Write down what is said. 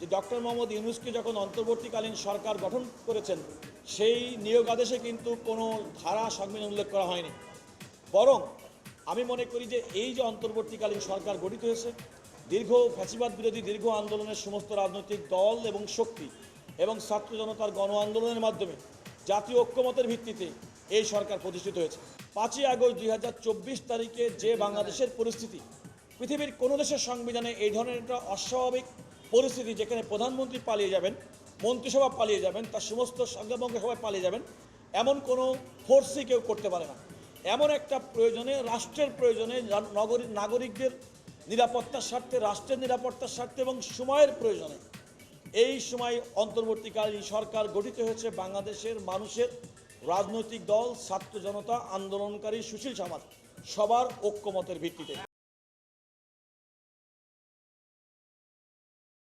যে ডক্টর মোহাম্মদ ইউনুসকে যখন অন্তর্বর্তীকালীন সরকার গঠন করেছেন, সেই নিয়োগ আদেশে কিন্তু কোনো ধারা, সংবিধান উল্লেখ করা হয়নি। বরং আমি মনে করি যে এই যে অন্তর্বর্তীকালীন সরকার গঠিত হয়েছে, দীর্ঘ ফ্যাসিবাদ বিরোধী দীর্ঘ আন্দোলনের সমস্ত রাজনৈতিক দল এবং শক্তি এবং ছাত্র জনতার গণ আন্দোলনের মাধ্যমে জাতীয় ঐক্যমতের ভিত্তিতে এই সরকার প্রতিষ্ঠিত হয়েছে। পাঁচই আগস্ট দুই হাজার চব্বিশ তারিখে যে বাংলাদেশের পরিস্থিতি, পৃথিবীর কোনো দেশের সংবিধানে এই ধরনের একটা অস্বাভাবিক পরিস্থিতি যেখানে প্রধানমন্ত্রী পালিয়ে যাবেন, মন্ত্রিসভা পালিয়ে যাবেন, তার সমস্ত সংখ্যাবঙ্গ সবাই পালিয়ে যাবেন, এমন কোনো ফোর্সই কেউ করতে পারে না। এমন একটা প্রয়োজনে, রাষ্ট্রের প্রয়োজনে রা- নগরী নাগরিকদের নিরাপত্তার স্বার্থে, রাষ্ট্রের নিরাপত্তার স্বার্থে এবং সময়ের প্রয়োজনে এই সময় অন্তর্বর্তীকালীন সরকার গঠিত হয়েছে বাংলাদেশের মানুষের রাজনৈতিক দল, ছাত্র জনতা, আন্দোলনকারী, সুশীল সমাজ। সবার ঐক্যমতের ভিত্তিতে।